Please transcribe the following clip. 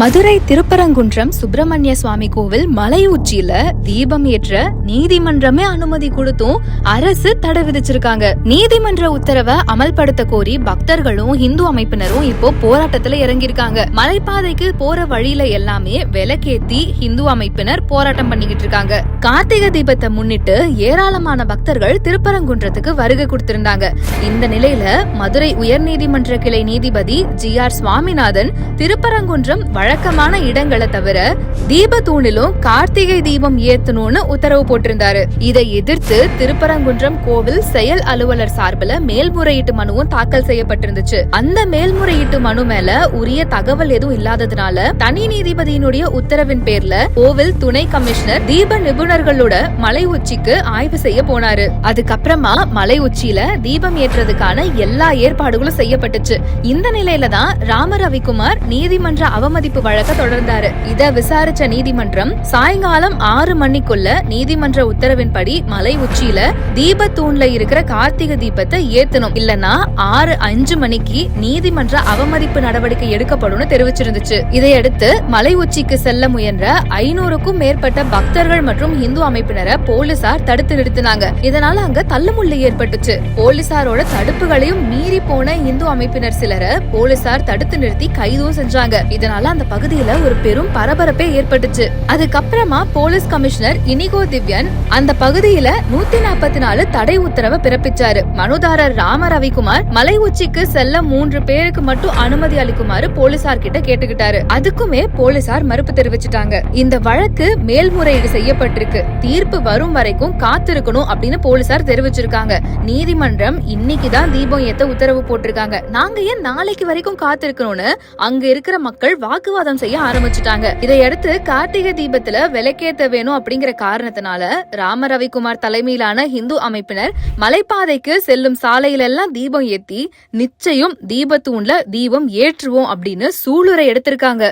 மதுரை திருப்பரங்குன்றம் சுப்பிரமணிய சுவாமி கோவில் மலை உச்சியில தீபம் ஏற்ற நீதிமன்றமே அனுமதி கொடுத்தும் அரசு தடை விதிச்சிருக்காங்க. நீதிமன்ற உத்தரவை அமல்படுத்த கோரி பக்தர்களும் இந்து அமைப்பினரும் இப்போ போராட்டத்துல இறங்கியிருக்காங்க. மலைப்பாதைக்கு போற வழியில எல்லாமே விலக்கேத்தி இந்து அமைப்பினர் போராட்டம் பண்ணிக்கிட்டு இருக்காங்க. கார்த்திகை தீபத்தை முன்னிட்டு ஏராளமான பக்தர்கள் திருப்பரங்குன்றத்துக்கு வருகை கொடுத்திருந்தாங்க. இந்த நிலையில மதுரை உயர்நீதிமன்ற கிளை நீதிபதி ஜி ஆர் சுவாமிநாதன் திருப்பரங்குன்றம் வழக்கமான இடங்களை தவிர தீப தூணிலும் கார்த்திகை தீபம் ஏத்தணும்னு உத்தரவு போட்டிருந்தாரு. இதை எதிர்த்து திருப்பரங்குன்றம் கோவில் செயல் அலுவலர் சார்பில் மேல்முறையீட்டு மனுவும் தாக்கல் செய்யப்பட்டிருந்துச்சு. அந்த மேல்முறையீட்டு மனு மேல உரிய தகவல் எதுவும் இல்லாததுனால தனி நீதிபதியினுடைய உத்தரவின் பேர்ல கோவில் துணை கமிஷனர் தீப நிபுணர்களோட மலை உச்சிக்கு ஆய்வு செய்ய போனாரு. அதுக்கப்புறமா மலை உச்சியில தீபம் ஏற்றதுக்கான எல்லா ஏற்பாடுகளும் செய்யப்பட்டுச்சு. இந்த நிலையில தான் ராம ரவிக்குமார் நீதிமன்ற அவமதிப்பு வழக்க தொடர்ந்தாரு. இத விசாரிச்ச நீதிமன்றம் சாயங்காலம் ஆறு மணிக்குள்ள நீதிமன்ற உத்தரவின்படி மலை உச்சியில தீப தூண்ல இருக்கிற கார்த்திகை தீபத்தை ஏத்தணும். இல்லனா ஆறு அஞ்சு மணிக்கு நீதிமன்ற அவமதிப்பு நடவடிக்கை எடுக்கப்படும்னு தெரிவிச்சிருந்துச்சு. இதையடுத்து மலை உச்சிக்கு செல்ல முயன்ற ஐநூறுக்கும் மேற்பட்ட பக்தர்கள் மற்றும் இந்து அமைப்பினரை போலீசார் தடுத்து நிறுத்தினாங்க. இதனால அங்க தள்ளுமுள்ளு ஏற்பட்டுச்சு. போலீசாரோட தடுப்புகளையும் மீறி போன இந்து அமைப்பினர் சிலரை போலீசார் தடுத்து நிறுத்தி கைதும் செஞ்சாங்க. இதனால அந்த பகுதியில ஒரு பெரும் பரபரப்பே ஏற்பட்டுச்சு. அதுக்கப்புறமா போலீஸ் கமிஷனர் இனிகோ திவ்யன் அந்த பகுதியில நூத்தி நாற்பத்தி நாலு தடை உத்தரவை பிறப்பிச்சாரு. மனுதாரர் ராம ரவிக்குமார் மலை உச்சிக்கு செல்ல மூன்று பேருக்கு மட்டும் அனுமதி அளிக்குமாறு போலீசார் கிட்ட கேட்டுக்கிட்டாரு. அதுக்குமே போலீசார் மறுப்பு தெரிவிச்சிட்டாங்க. இந்த வழக்கு மேல்முறையீடு செய்யப்பட்டிருக்கு. தீர்ப்பு வரும் வரைக்கும் காத்திருக்கணும் அப்படின்னு போலீசார் தெரிவிச்சிருக்காங்க. நீதிமன்றம் இன்னைக்கு தான் தீபம் ஏத்த உத்தரவு போட்டிருக்காங்க. நாங்க ஏன் நாளைக்கு வரைக்கும் காத்திருக்கணும்னு அங்க இருக்கிற மக்கள் வாக்குவாதம் செய்ய ஆரம்பிச்சுட்டாங்க. இதையடுத்து கார்த்திகை தீபத்துல விலக்கேத்த வேணும் அப்படிங்கிற காரணத்தினால ராம ரவிக்குமார் தலைமையிலான இந்து அமைப்பினர் மலைப்பாதைக்கு செல்லும் சாலையில எல்லாம் தீபம் ஏத்தி நிச்சயம் தீபத்தூண்ல தீபம் ஏற்றுவோம் அப்படின்னு சூளுரை எடுத்திருக்காங்க.